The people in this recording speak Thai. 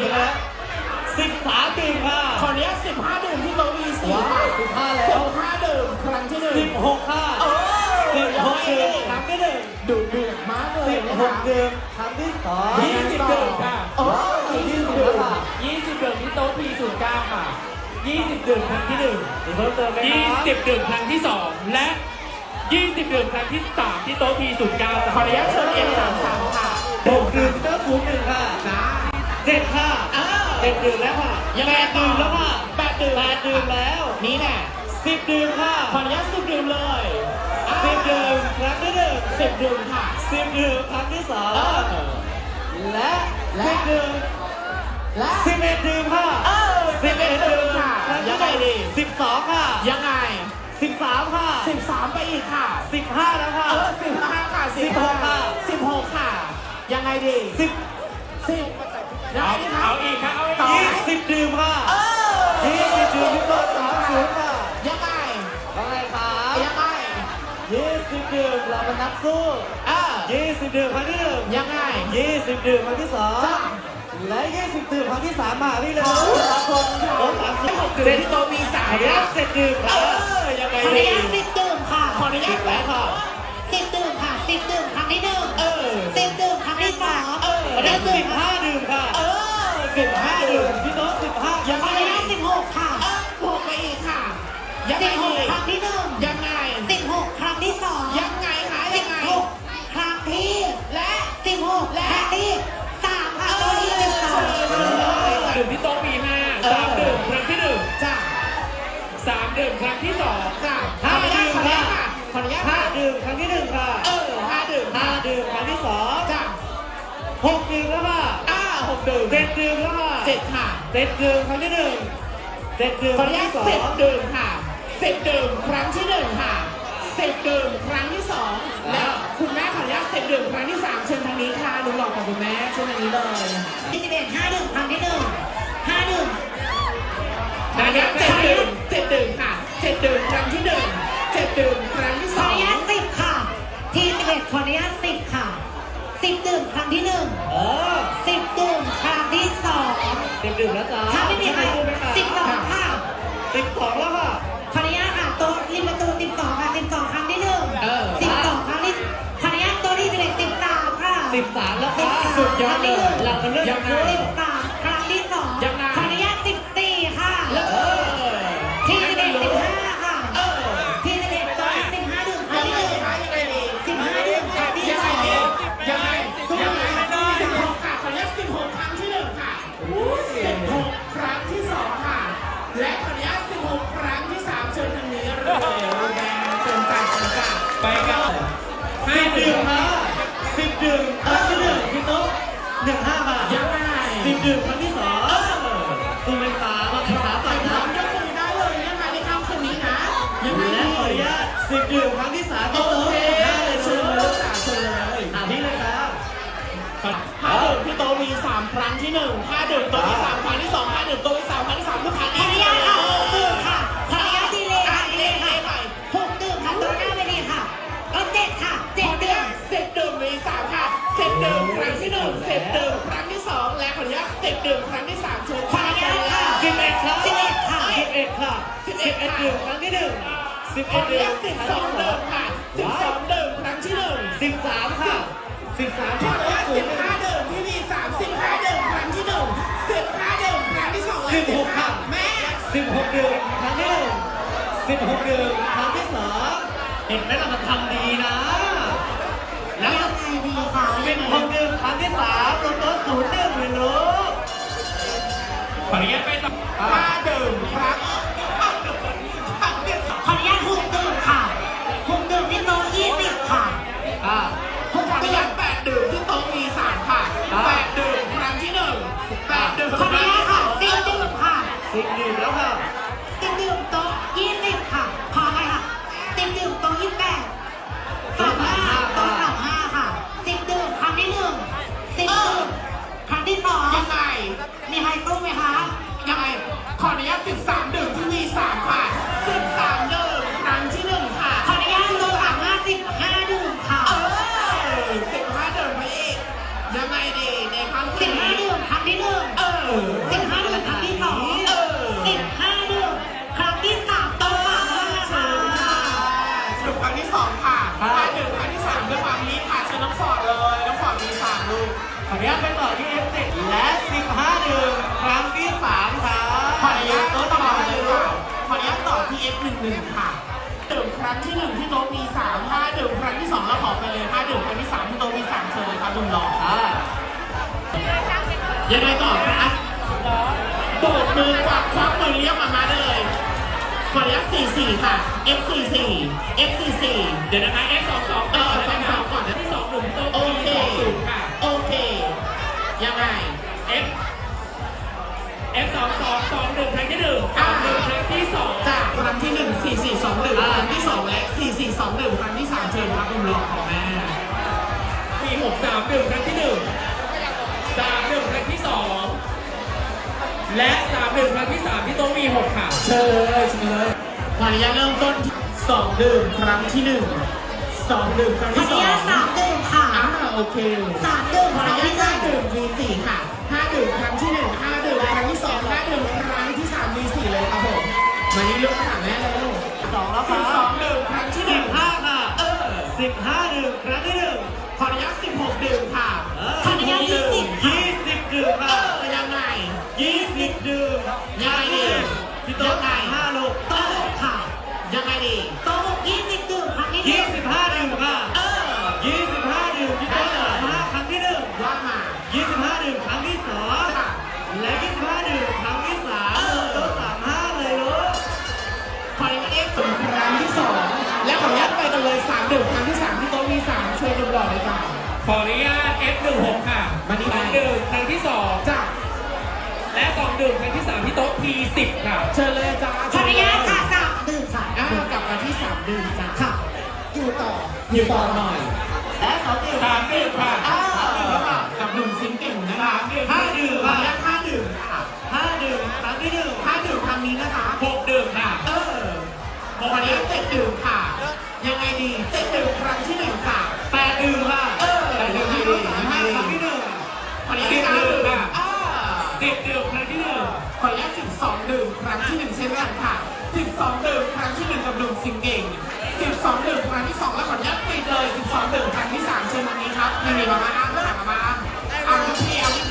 ไปแล้วสิบสามดื่มค่ะขออนุญาต15ดื่มที่โต๊ะ V4 ว้าค่ะวสิบห้าแล้ว15ดื่มครั้งที่หนึ่งสิบหกค่ะเออสิบหกยังไงดื่มครั้งที่หนึ่งดูเดือดมากเลยสิบนะหคะกดื่มครั้งที่สองยี่สิบดื่มค่ะโอ้ยี่ยี่สิสิบบดื่ดื่มมค่ะ20ดื่มที่โต๊ะ P09 ค่ะ20ดื่มครั้งที่มีเพิ่มเติมไหมครับ1 20ดื่มครั้งที่2และ20ดื่มครั้งที่3ที่โต๊ะ P09 ขออนุญาตเชิญ M33 ค่ะ หกดื่มเจ้าสูงหนึ่งค่ะ จ้า เจ็ดค่ะเออเจ็ดดื่มแล้วค่ะยังแปไงดต่อ ดื่มแล้วค่ะแปดดื่มแปดดื่มแล้วนี่แน่สิบดื่มค่ะขออนุญาต10ดื่มเลยสิบดื่มครั้งที่หนึ่งสิบดื่มค่ะ สิบดื่มครั้งที่สองเออ และและ สิบดื่มและ สิบเอ็ดดื่มค่ะเออสิบเอ็ดดื่มค่ะครั้งยัที่งหไงนึ่งดีสิบสองค่ะยังไงสิบสามค่ะ13ไปอีกค่ะ สิบห้าแล้วค่ะ เออ15ค่ะสิบหกค่ะ16ค่ะ ยังไงดีสิบ10ยั งไงดีคะเอาอีกครับเอาอีกต่อยี่สิบดื่มค่ะเออยี่สิบดื่มที่โต๊ะสามศูนย์ค่ะยังไงว่าไงครับยังไงยี่สิบดื่มเรามานักสู้เออยี่สิบดื่มครั้งที่หนึ่งยังไงยี่สิบดื่มครั้งที่สองจ้ะและยี่สิบดื่มครั้งที่สามมาพี่เลยโอ้ขอบคุณค่ะโต๊ะสามสิบให้หกดื่มเจ็ดที่โต๊ะมีสามขออนุญาตเจ็ดดื่มเอค่ะอยังไงขออนุดีญาตสิบดื่มค่ะขออนุญาตแปะค่ะสิบดื่มค่ะสิบดื่มครั้งที่หนึ่งเออสิบดื่มครั้งที่สองเออขออนุญาตสิบห้า ยังไงสิบหดีกครั้งที่หนึ่งยังไงสิบหกครั้งที่สองยังไงคะสิยับงไงหกครั้งที่และสิบหกและครั้งที่สามค่ะตัวที่สิบสองดื่มที่โต๊ะ P5 3ดื่มครั้งที่จ้ะ1 3ดื่มครั้งที่2ค่ะห้าขออนุญาดื่ตมขออนุค่ะญาตขออนุญาตห้าค่ะดื่มครั้งที่หนึ่งค่ะเออห้าดื่มห้าดื่มครั้งที่สองจ้ะหกดื่มแล้วค่ะอ่าหกดื่มเจ็ดดื่มแล้วค่ะเจ็ดค่ะเจ็ดดื่มครั้งที่หนึ่งเจ็ดดื่มขคอรั้องนุญาตที่สอสิบงดื่มค่ะ สิบดื่มครั้งที่หนึ่งค่ะสิบดื่มครั้งที่สองและคุณแม่ขออนุญาตสิบดื่มครั้งที่สามเชิญทางนี้ค่ะลุงหล่อของคุณแม่เชิญทางนี้เลยยี่สิบเอ็ดห้าดื่มครั้งที่หนึ่งห้าดื่มขออนุญาตเจ็ดดื่มเจ็ดดื่มค่ะเจ็ดดื่มครั้งที่หนึ่งเจ็ดดื่มครั้งที่ขสออองนุญาตสิบค่ะ ที่สิบเอ็ดขออนุญาตสิบค่ะสิบดื่มครั้งที่หนึ่งเออสิบดื่มครั้งที่สองสิบดื่มแล้วจ้า ถ้า สุดยอดเลยเรามาเริ่มยังไงสิบสามครั้งที่สองยังไงขออนุญาตสิบสี่ค่ะเออที่สิบเอ็ดสิบห้าค่ะเออที่สิบเอ็ดโต๊ะสิบห้าดื่มครั้ยังงที่ไงหนึ่งคะยังไงดีสิบห้าดื่มครั้งที่ยังสไงองดียังไงยังไงสิบหกค่ะขออนุญาตสิบหกครั้งที่หนึ่งค่ะสิบหกครั้งที่สองค่ะ และขออนุญาตสิบหกครั้งที่สามเชิญทางนี้เลยแม่เชิญจ่ายเชิญจ่ายไปกันสิบดื่มค่ะสิบดื่ม ดื่มครั้งที่สองคุณเป็นขามาเป็นขาไปฝั่งพร้นะอมยกมือได้เลยนะคะในค่ำคืนนี้นะยังไงและขออนุญาตสิบดื่มครั้งที่ สิบขอเอ็ดอนุดื่ญามสิบสองที่สอดื่งมค่ะสิบสองเดื่มครั้งที่หนึ่งสิบสามค่ะสิบสามขออนุญาสิบห้าเดื่มที่มีสามสิบห้าเดื่มครั้งที่หนึ่งสิบห้าเดื่มครั้งที่สองสิบห้าแม่สิบหกเดื่มครั้งที่หนึ่งสิบหกเดื่มครั้งที่สองเห็นไหมเรามันทำดีนะ แล้วยังไงดีคะสิบหกดื่มครั้งที่สามลงต๊ะศูนย์หนึ่งเลยลูกขออนุญาตไปต่อห้าดื่มครั้ง ยังไงต่อคะโบกมือกวักควักมือเรียกมามาได้เลยขออนุญาต44 ค่ะ F44 F44 เดี๋ยวนะคะ F22 เออฟังสาวก่อนนะที่สองหนุ่มโต๊ะโอเค20ค่ะโอเค ยังไง F F22 สองหนึ่งครั้งที่หนึ่ง ชิญเลยเชิญเลยขออนุญาตเริ่มต้นที่2ดื่มครั้งที่1 2ดื่มครั้งขอที่อนุญาตสามดื่มค่ะ2อ่าโอเคสามดื่มขคออรั้งนุญาที่ตหนึ่ง5ดื่ม V4 ค่ะ5ดื่มครั้งที่1 5ดื่มครั้งที่2 5ดื่มครั้งที่3 V4 เลยครับผมมานี่ลูกค่ะแม่เลยลูกสองแล้วคสิรับบสองดื่มครั้งที่หนึ่ง15ค่ะเออ15ดื่มครั้งที่หนึ่งขออนุญาต16ดื่มค่ะเออขออนุญาตยี่สิบ20ดื่มเอค่ะอยังไง20ดื่มยังไง ดีที่โต๊ะยังไงห้าลูกโต๊ะหกค่ะ ยังไงดีโต๊ะหกยี่สิบดื่มครั้งที่หนึ่ง25ดื่มค่ะเออ25ดื่มที่โต๊ะ35ครั้งที่หนึ่งว่ามา25ดื่มครั้งที่สองค่ะและ25ดื่มครั้งที่สามเออ โต๊ะ35เลยลูก ขออนุญาตเอ็กซ์ครั้งที่สองและขออนุญาตไปกันเลยสามดื่มครั้งที่สามที่โต๊ะมีสามช่วยดูหล่อเลยจ้ะ ขออนุญาต F16 ค่ะมานี่สองดื่มครั้งที่สองจ้ะ และสองดื่มครั้งที่สามที่โต๊ะ P10 ค่ะเชิญเลยจ้าขออนุญาตค่ะสามดื่มค่ะอ่ากลับมาที่สามดื่มจ้ะค่ะ อยู่ต่ออยู่ต่อหน่อย และสองดื่มสามดื่มค่ะอ่ากับหนุ่มซิงเก่งนะคะห้าดื่มขอค่ะอนุญาตห้าดื่มค่ะห้าดื่มครั้งที่หนึ่งห้าดื่มครั้งนี้นะคะหกดื่มค่ะ เออวันนี้เจ็ดดื่มค่ะ ยังไงดีเจ็ดดื่มครั้งที่หนึ่งค่ะ สิบดื่มครั้งที่หนึ่งขออนุสิบสองดื่มครั้งที่หนึ่งเช่นกันค่ะสิบสองดื่มครั้งที่หนึ่งกับดื่มซิงเก่งสิบสองดื่มครั้งที่สองแล้วขออนุตปิดเลยสิบสองดื่มครั้งที่สามเช่นวันนี้ครับไม่มีมามาอ้างมามาอ้างเอาพี่เอาที่